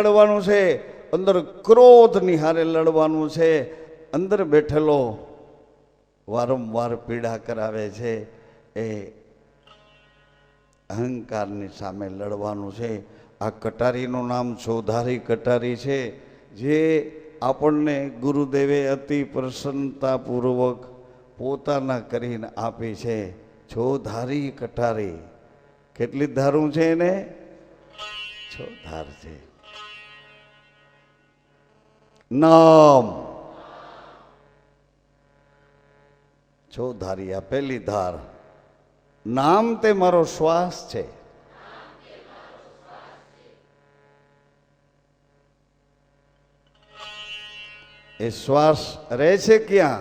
લડવાનું છે, અંદર ક્રોધ નિહારે લડવાનું છે, અંદર બેઠેલો વારંવાર પીડા કરાવે છે, એ અહંકારની સામે લડવાનું છે. આ કટારીનું નામ ચૌધારી કટારી છે, જે આપણને ગુરુદેવે અતિ પ્રસન્નતાપૂર્વક પોતાના કરીને આપી છે. ચોધારી કટારી. કેટલી ધારું છે એને? છો ધાર છે. નામ. છો ધારી આ પહેલી ધાર, નામ તે મારો શ્વાસ છે. એ શ્વાસ રહે છે ક્યાં?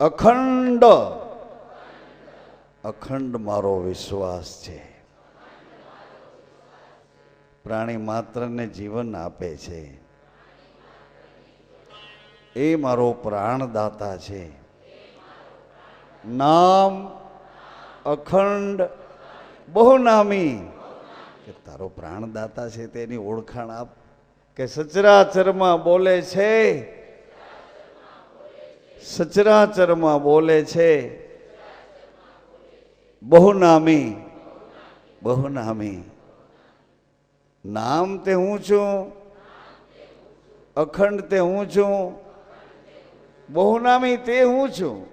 અખંડ. અખંડ મારો વિશ્વાસ છે. પ્રાણી માત્રને જીવન આપે છે. એ મારો પ્રાણદાતા છે. નામ અખંડ બહુનામી. કે તારો પ્રાણદાતા છે તેની ઓળખાણ આપ. કે સચરાચરમાં બોલે છે. સચરાચરમાં બોલે છે. બહુનામી. બહુનામી. નામ તે હું છું. અખંડ તે હું છું. બહુનામી તે હું છું.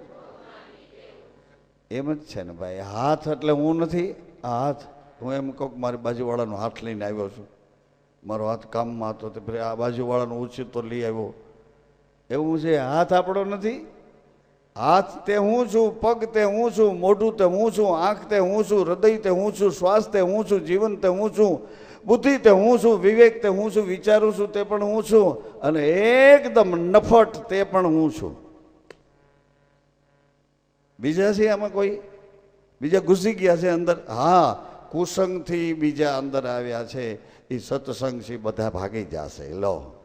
એમ જ છે ને ભાઈ, હાથ એટલે હું નથી, હાથ, હું એમ કહું મારી બાજુવાળાનો હાથ લઈને આવ્યો છું. મારો હાથ કામમાં હતો તે પછી આ બાજુવાળાનો ઉછીતો લઈ આવ્યો. એવું છે, હાથ આપણો નથી. હાથ તે હું છું, પગ તે હું છું, મોઢું તે હું છું, આંખ તે હું છું, હૃદય તે હું છું, શ્વાસ તે હું છું, જીવન તે હું છું. બુદ્ધિ તે હું છું, વિવેક તે હું છું, વિચારું છું તે પણ હું છું, અને એકદમ નફટ તે પણ હું છું. બીજા છે આમાં કોઈ? બીજા ઘૂસી ગયા છે અંદર? હા, કુસંગથી બીજા અંદર આવ્યા છે. એ સત્સંગથી બધા ભાગી જશે. લો.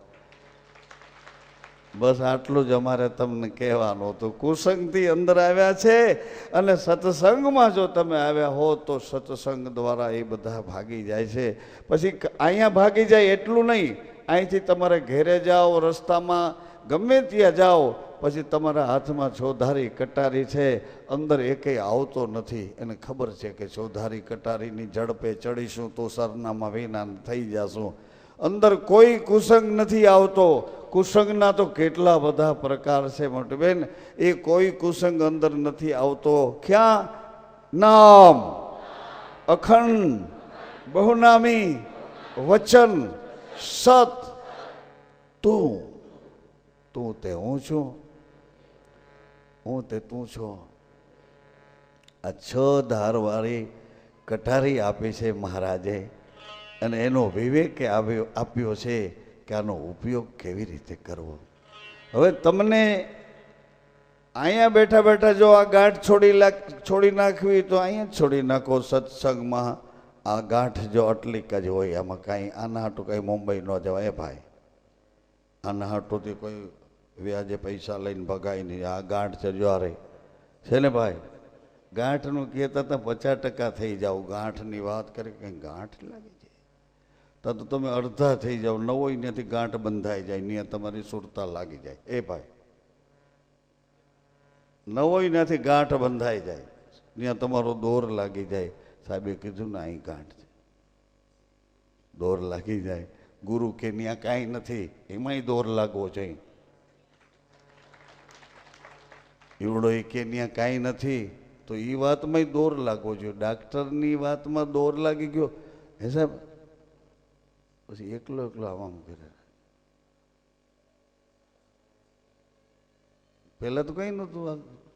બસ આટલું જ અમારે તમને કહેવાનું હતું. કુસંગથી અંદર આવ્યા છે અને સત્સંગમાં જો તમે આવ્યા હો તો સત્સંગ દ્વારા એ બધા ભાગી જાય છે. પછી અહીંયા ભાગી જાય એટલું નહીં. અહીંથી તમારે ઘેરે જાઓ, રસ્તામાં ગમે ત્યાં જાઓ, પછી તમારા હાથમાં ચોધારી કટારી છે. અંદર એકેય આવતો નથી. એને ખબર છે કે ચોધારી કટારીની ઝડપે ચડીશું તો સરનામા વિના થઈ જશું. અંદર કોઈ કુસંગ નથી આવતો. કુસંગના તો કેટલા બધા પ્રકાર છે મોટબેન. એ કોઈ કુસંગ અંદર નથી આવતો. ક્યાં? નામ. અખંડ. બહુનામી. વચન. સત. તું. તું તે હું છું? હું તે તું છો? આ છ ધારવાળી કટારી આપી છે મહારાજે. અને એનો વિવેકે આવ્યો, આપ્યો છે કે આનો ઉપયોગ કેવી રીતે કરવો. હવે તમને અહીંયા બેઠા બેઠા જો આ ગાંઠ છોડી છોડી નાખવી તો અહીંયા જ છોડી નાખો સત્સંગમાં. આ ગાંઠ જો આટલીક જ હોય, આમાં કાંઈ આના હાટું કાંઈ મુંબઈ ન જવાય. ભાઈ આના હાટુંથી કોઈ વ્યાજે પૈસા લઈને ભગાય નહીં. આ ગાંઠ છે જ્વારે છે ને ભાઈ? ગાંઠનું કહેતા હતા પચાસ ટકા થઈ જાવ ગાંઠની વાત કરી કંઈ ગાંઠ લાગી જાય તો તમે અડધા થઈ જાઓ, નવો ત્યાંથી ગાંઠ બંધાઈ જાય ત્યાં તમારી સુરતા લાગી જાય. એ ભાઈ. નવો ત્યાંથી ગાંઠ બંધાઈ જાય ત્યાં તમારો દોર લાગી જાય. સાહેબે કીધું, ને, અહીં ગાંઠ છે. દોર લાગી જાય. ગુરુ કે ત્યાં કાંઈ નથી, એમાંય દોર લાગવો જોઈએ. એવડો એ કે ત્યાં કાંઈ નથી, તો એ વાતમાંય દોર લાગવો જોઈએ. ડાક્ટરની વાતમાં દોર લાગી ગયો. હે સાહેબ પછી એકલો એકલો આમ કરે પહેલાં તો કંઈ નહોતું આવતું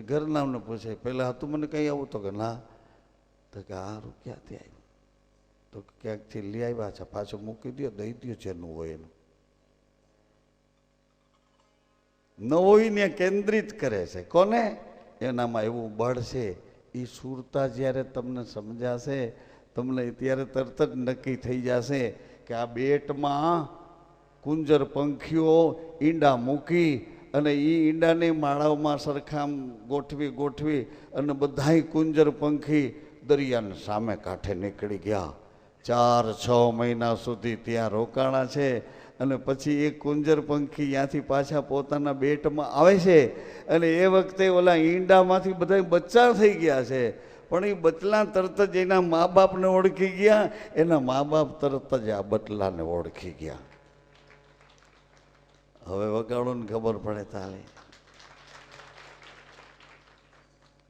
ઘર નામને પૂછાય પહેલાં હતું મને કંઈ આવું? તો કે, ના. તો કે હારું ક્યાંથી આવ્યું? તો ક્યાંકથી લઈ આવ્યા છે? પાછો મૂકી દો દઈ દો જેનું હોય એનું. નવોઈને કેન્દ્રિત કરે છે. કોને? એનામાં એવું બળ છે. એ સુરતા જ્યારે તમને સમજાશે તમને ત્યારે તરત જ નક્કી થઈ જશે કે આ બેટમાં કુંજર પંખીઓ ઈંડા મૂકી અને એ ઈંડાની માળાઓમાં સરખામ ગોઠવી ગોઠવી અને બધાય કુંજર પંખી દરિયાને સામે કાંઠે નીકળી ગયા. ચાર છ મહિના સુધી ત્યાં રોકાણા છે અને પછી એ કુંજર પંખી ત્યાંથી પાછા પોતાના બેટમાં આવે છે અને એ વખતે ઓલા ઈંડામાંથી બધા બચ્ચા થઈ ગયા છે. પણ એ બચલા તરત જ એના મા બાપને ઓળખી ગયા, એના મા બાપ તરત જ આ બટલાને ઓળખી ગયા. હવે વગાડો ને ખબર પડે તાલે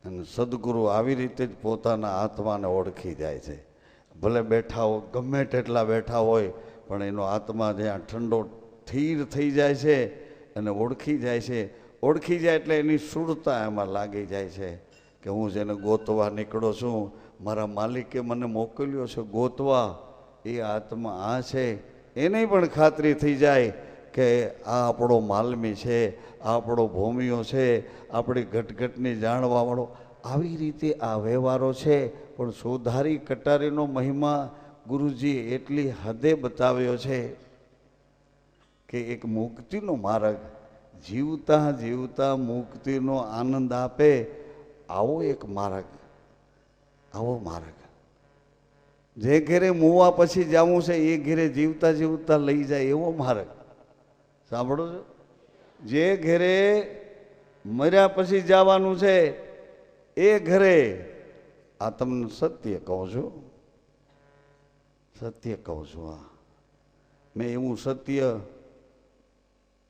અને સદગુરુ આવી રીતે જ પોતાના આત્માને ઓળખી જાય છે. ભલે બેઠા હો, ગમે તેટલા બેઠા હોય, પણ એનો આત્મા જ્યાં ઠંડો થીર થઈ જાય છે અને ઓળખી જાય છે. ઓળખી જાય એટલે એની સુરતા એમાં લાગી જાય છે. કે હું જેને ગોતવા નીકળો છું, મારા માલિકે મને મોકલ્યો છે ગોતવા, એ આત્મા આ છે. એને પણ ખાતરી થઈ જાય કે આ આપણો માલમી છે, આ આપણો ભૂમિઓ છે, આપણી ઘટઘટની જાણવાવાળો. આવી રીતે આ વ્યવહારો છે, પણ સુધારી કટારીનો મહિમા ગુરુજીએ એટલી હદે બતાવ્યો છે કે એક મુક્તિનો માર્ગ જીવતા જીવતા મુક્તિનો આનંદ આપે આવો એક માર્ગ, આવો માર્ગ. જે ઘેરે મૂવા પછી જવું છે, એ ઘેરે જીવતા જીવતા લઈ જાય એવો માર્ગ. સાંભળો છો? જે ઘરે મર્યા પછી જવાનું છે, એ ઘરે, આ તમને સત્ય કહું છું? સત્ય કહું છું આ મેં એવું સત્ય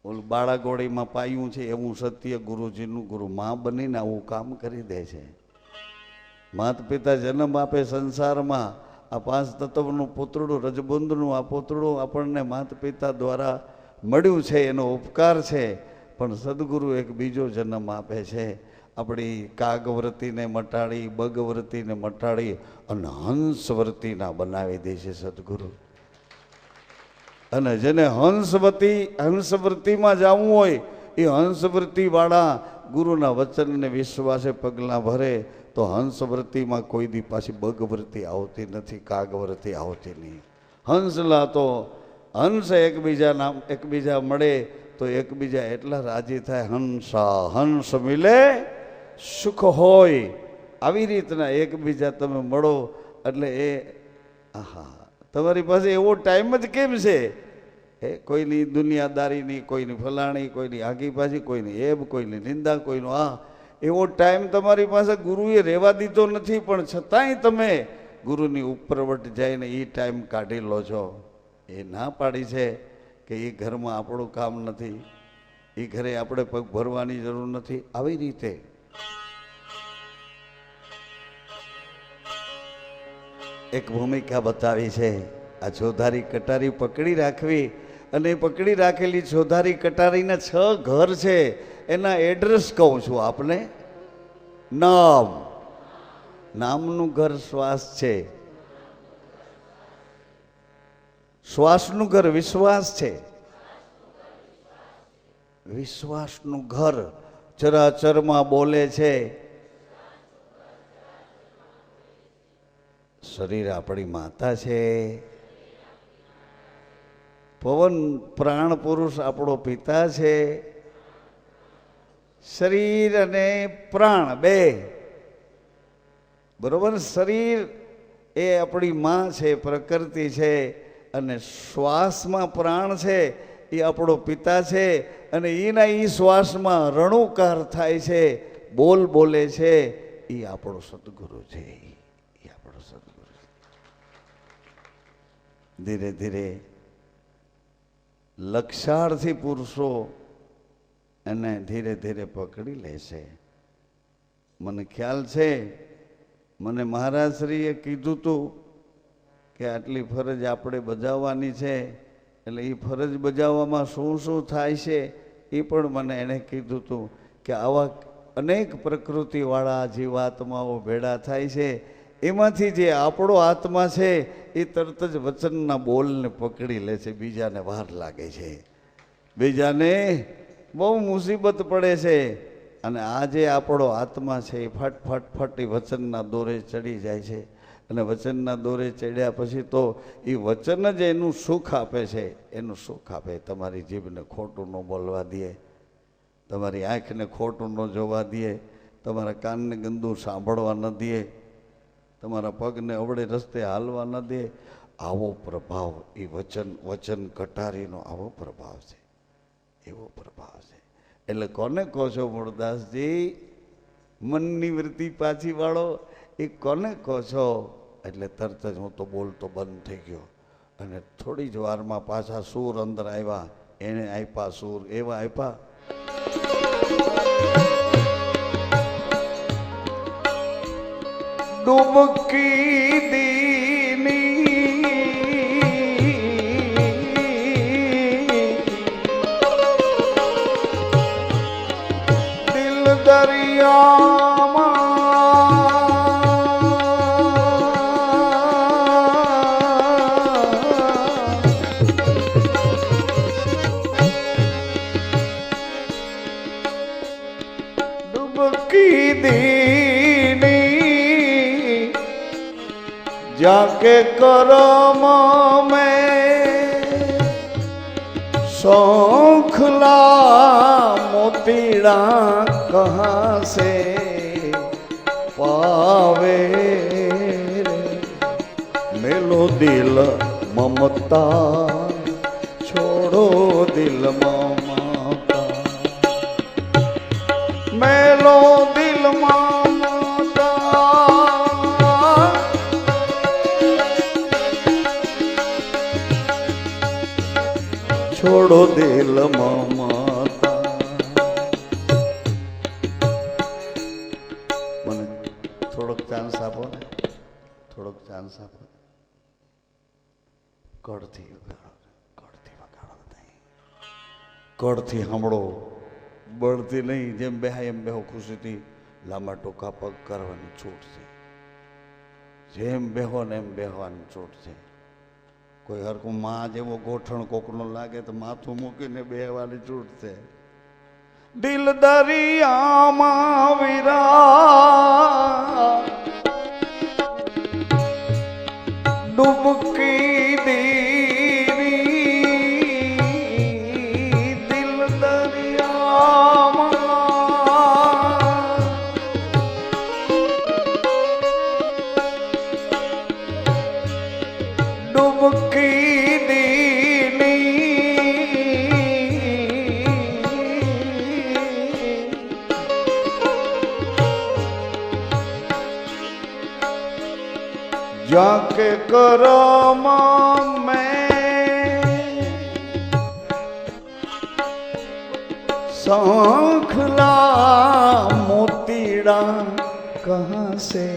ઓલું બાળાગોળીમાં પાયું છે એવું સત્ય ગુરુજીનું, ગુરુ મા બનીને આવું કામ કરી દે છે. માત પિતા જન્મ આપે સંસારમાં, આ પાંચ તત્વનું પુતળું રજબુંદનું આ પુતળું આપણને માત પિતા દ્વારા મળ્યું છે, એનો ઉપકાર છે, પણ સદગુરુ એક બીજો જન્મ આપે છે. આપણી કાગવ્રતિને મટાડી, બગવ્રતિને મટાડી અને હંસવ્રતિના બનાવી દે છે સદગુરુ. અને જેને હંસવતી, હંસવૃત્તિમાં જવું હોય, એ હંસવૃત્તિવાળા ગુરુના વચનને વિશ્વાસે પગલાં ભરે, તો હંસવૃત્તિમાં કોઈ દી પાછી બગવૃત્તિ આવતી નથી, કાગવૃત્તિ આવતી નહીં. હંસલા તો હંસ એકબીજા નામ, એકબીજા મળે, તો એકબીજા એટલા રાજી થાય, હંસા, હંસ મિલે સુખ હોય. આવી રીતના એકબીજા તમે મળો, એટલે એ, આહા. તમારી પાસે એવો ટાઈમ જ કેમ છે? એ કોઈની દુનિયાદારીની, કોઈની ફલાણી, કોઈની આગી પાછી કોઈની એબ, કોઈની નિંદા, કોઈનો આ. એવો ટાઈમ તમારી પાસે ગુરુએ રહેવા દીધો નથી, પણ છતાંય તમે ગુરુની ઉપરવટ જઈને એ ટાઈમ કાઢી લો છો. એ ના પાડી છે કે એ ઘરમાં આપણું કામ નથી. એ ઘરે આપણે પગ ભરવાની જરૂર નથી. આવી રીતે. એક ભૂમિકા બતાવી છે. આ ચોધારી કટારી પકડી રાખવી અને પકડી રાખેલી ચોધારી કટારીના છ ઘર છે. એના એડ્રેસ કહું છું આપને. નામ. નામનું ઘર શ્વાસ છે. શ્વાસનું ઘર વિશ્વાસ છે. વિશ્વાસનું ઘર ચરાચરમાં બોલે છે. શરીર આપણી માતા છે. પવન પ્રાણ પુરુષ આપણો પિતા છે. શરીર અને પ્રાણ બે. બરોબર? શરીર એ આપણી માં છે, પ્રકૃતિ છે અને શ્વાસમાં પ્રાણ છે, એ આપણો પિતા છે અને એના એ શ્વાસમાં રણુકાર થાય છે, બોલ બોલે છે એ આપણો સદગુરુ છે એ આપણો સદગુરુ. ધીરે ધીરે લક્ષાર્થી પુરુષો એને ધીરે ધીરે પકડી લેશે મને ખ્યાલ છે, મને મહારાજશ્રીએ કીધું હતું કે આટલી ફરજ આપણે બજાવવાની છે, એટલે એ ફરજ બજાવવામાં શું શું થાય છે એ પણ મને એણે કીધું હતું કે આવા અનેક પ્રકૃતિવાળા જીવાત્માઓ ભેળા થાય છે એમાંથી જે આપણો આત્મા છે, એ તરત જ વચનના બોલને પકડી લે છે, બીજાને વાર લાગે છે. બીજાને બહુ મુસીબત પડે છે. અને આ જે આપણો આત્મા છે, એ ફટ ફટ ફટ એ વચનના દોરે ચડી જાય છે. અને વચનના દોરે ચડ્યા પછી તો એ વચન જ એનું સુખ આપે છે. એનું સુખ આપે. તમારી જીભને ખોટું ન બોલવા દે. તમારી આંખને ખોટું ન જોવા દે. તમારા કાનને ગંદુ સાંભળવા ન દે. તમારા પગને અવળે રસ્તે હાલવા ન દે. આવો પ્રભાવ, એ વચન વચન કટારીનો આવો પ્રભાવ છે. એવો પ્રભાવ છે. એટલે કોને કહો છો મૂળદાસજી મનની વૃત્તિ પાછી વાળો. એ કોને કહો છો એટલે તરત જ હું તો બોલતો બંધ થઈ ગયો. અને થોડી જ વારમાં પાછા સૂર અંદર આવ્યા. એને આપ્યા સૂર. એવા આપ્યા ડૂબકી દીની દિલ દરિયામાં ડૂબકી દીની જાકે કરમ મેં શોખલા મોતીડા કહાસે પાવે મેલો દિલ મમતા, છોડો દિલ મમતા. મેલો દિલમાં છોડો દિલ મમતા મને થોડોક ચાન્સ આપો ને. થોડોક ચાન્સ આપો. કડથી કડથી વગાડો નહીં. કડથી સાંભળો બળથી નહીં. જેમ બેહાય એમ બેહો ખુશીથી. લાંબા ટોકા પગ કરવાની છૂટ છે. જેમ બેહો ને એમ બેહવાની છૂટ છે. કોઈ હરકું માં જેવો ગોઠણ કોકનો લાગે તો માથું મૂકીને બે વાળી છે. દિલ દરિયામાં વિરા ડૂબકી કરમ શંખલા મોતીડા કહસે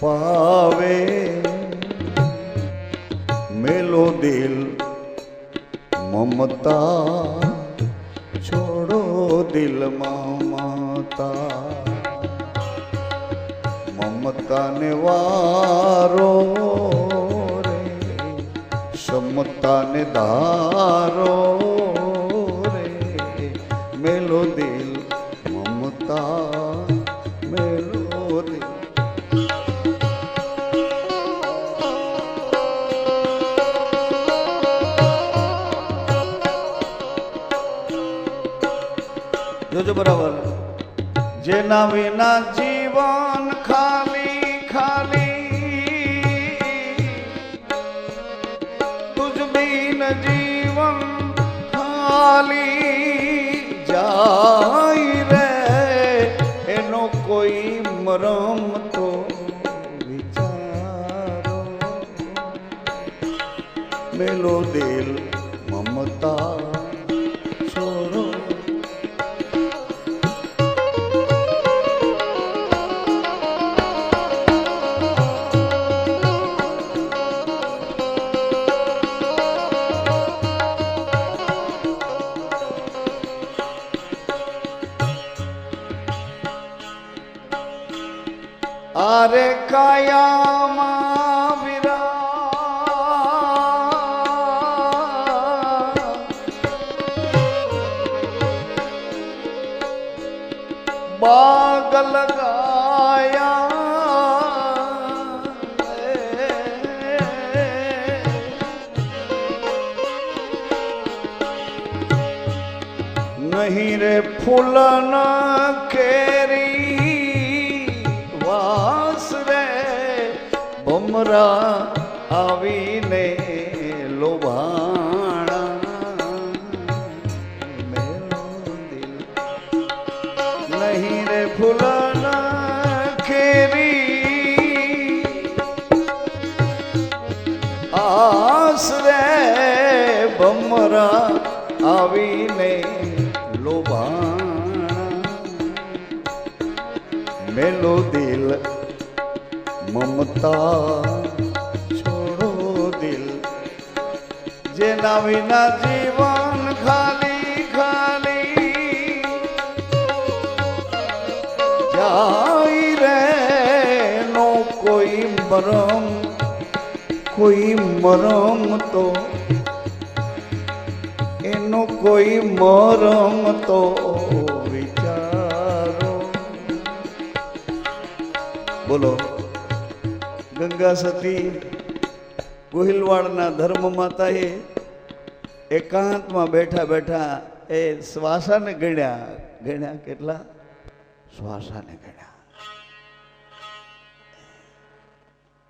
પાવે મેલો દિલ મમતા છોડો દિલ મમતા સમતાને વારો રે સમતાને ધારો રે મેલો દિલ મમતા મેલો દિલ જોજો બરાબર. જેના વિના જીવન ખાલી જાય બાગ લગાયા નહીં રે ફૂલન કેરી વાસ રે ભમરા આવીને આસરે ભમરા આવીને લોભાણા મેલો દિલ મમતા છોડો દિલ. જેના વિના જીવન ખાલી ખાલી જાય રે, નો કોઈ મરમ કોઈ મરમ તો? એનો કોઈ મરમ તો? વિચારો. બોલો. ગંગા સતી ગોહિલવાડના ધર્મ માતાએ એકાંતમાં બેઠા બેઠા એ શ્વાસાને ગણ્યા. ગણ્યા કેટલા? શ્વાસાને ગણ્યા.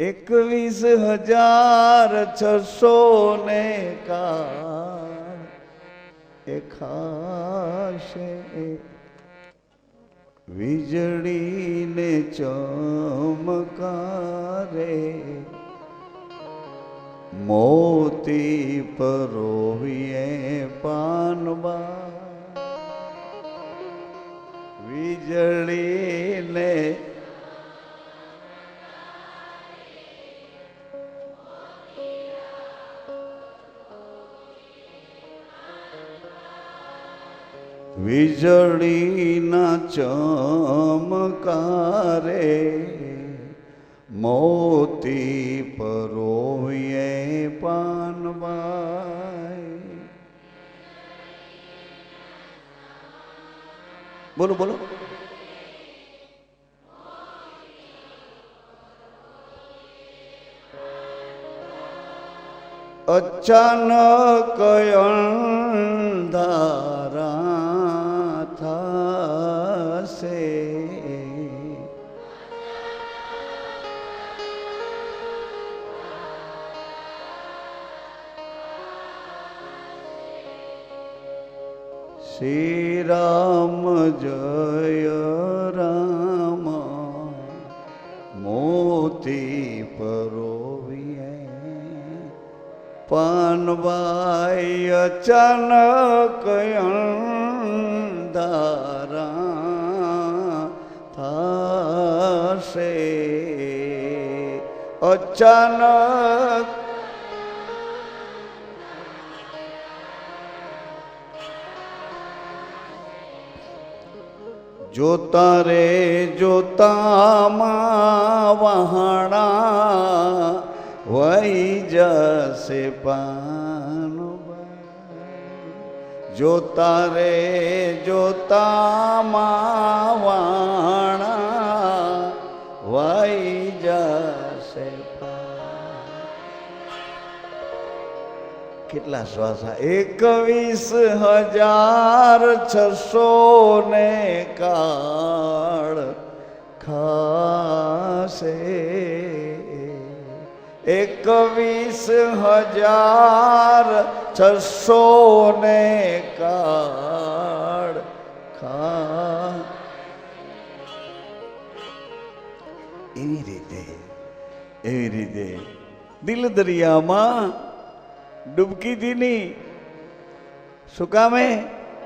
એકવીસ હજાર છસો ને કા ખાશે વીજળીને ચમકારે. મોતી પરોવીએ પાનવા વીજળીને વીજળીના ચમકારે મોતી પરોવીએ પાનવાય બોલો બોલો. અચાનક અંધારા શ્રી રામ જય રામ. મોતી પરોવીએ. પાનવાય અચાનક અંધારા થશે. અચાનક જોતા રે જોતામાં વહાણા વહી જશે પાનબાઈ જોતા રે જોતામાં વાણા વહી કેટલા શ્વાસ એકવીસ હજાર છસો ને કાળ ખાશે. એકવીસ હજાર છસો ને કાળ ખા એવી રીતે એવી રીતે દિલ દરિયામાં ડૂબકી નહીં શું કામે?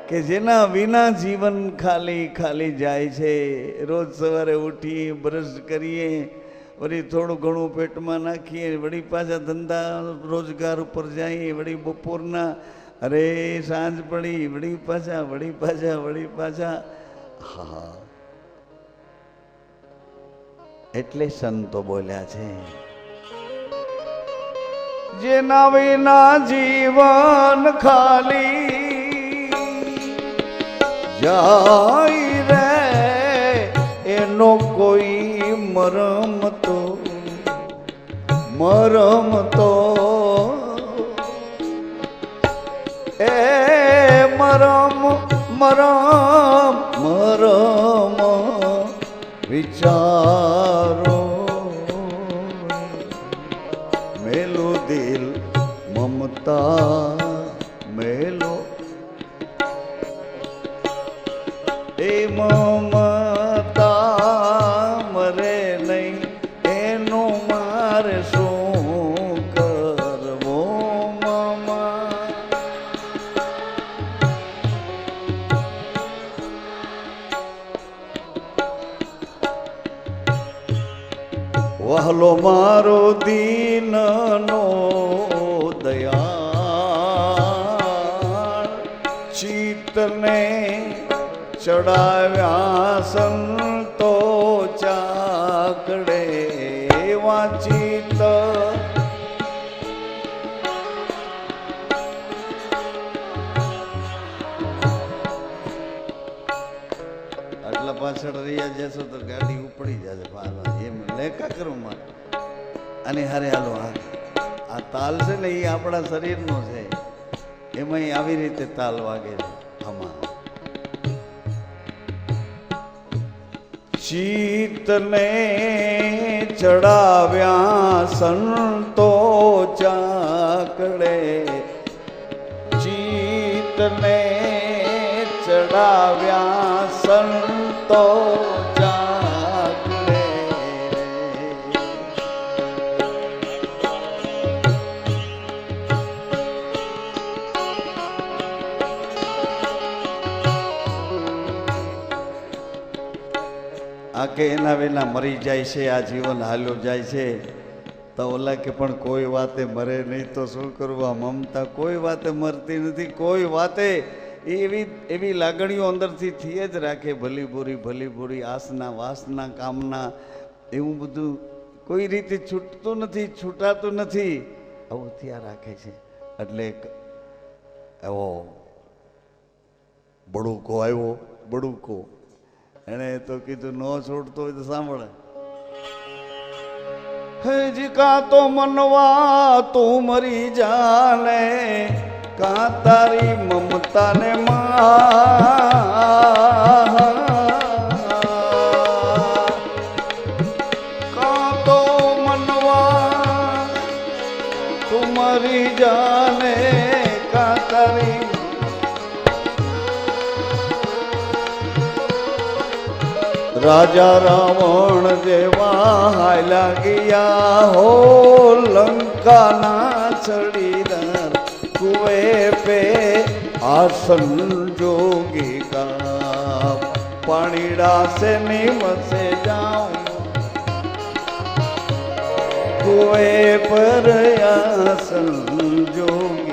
કે જેના વિના જીવન ખાલી ખાલી જાય છે. રોજ સવારે ઉઠી બ્રશ કરીએ, વળી થોડું ઘણું પેટમાં નાખીએ, વળી પાછા ધંધા રોજગાર ઉપર જઈએ, વળી બપોરના અરે સાંજ પડી, વળી પાછા વળી પાછા વળી પાછા. હા. એટલે સંતો બોલ્યા છે. જેના વિના જીવન ખાલી જાય રે, એનો કોઈ મરમ તો મરમ તો. એ મરમ મરમ મરમ વિચારો. મમતા મેલો. એ મમતા મરે નહીં એનો મારે શું કરવો મમા? વહલો મારો દીનનો ચિત્તને ચડાવ્યા સંતો ચાકડે વાંચિત આટલા પાછળ રહ્યા જશો તો ગાડી ઉપડી જશે પાછા એમ લેખા કરું મારે. અને હારે હાલો હા આ તાલ છે ને એ આપણા શરીરનો છે. એમાં આવી રીતે તાલ વાગે છે. આમાં ચિતને ચડાવ્યા સંતો ચાકડે. ચિતને ચડાવ્યા સંતો કે એના વિના મરી જાય છે, આ જીવન હાલ્યું જાય છે. તો ઓલા કે પણ કોઈ વાતે મરે નહીં તો શું કરવું મમતા કોઈ વાતે મરતી નથી, કોઈ વાતે એવી એવી લાગણીઓ અંદરથી થઈએ જ રાખે ભલી બુરી ભલી બુરી આસના, વાસના, કામના, એવું બધું કોઈ રીતે છૂટતું નથી, છૂટાતું નથી. આવું થયા રાખે છે. એટલે એવો બડુકો આવ્યો, બડુકો એણે તો કીધું, ન છોડતો હોય તો સાંભળે. હજી કાં તો મનવા તું મરી જાને, કાં તારી મમતાને મરી. કાં રાજા રાવણ જેવા હાલ્યા ગયા હો લંકાના ચડીદાર કુએ પે આસન જોગી કા પાણીડા સે નિમસે જાઉં કુએ પર આસન જોગી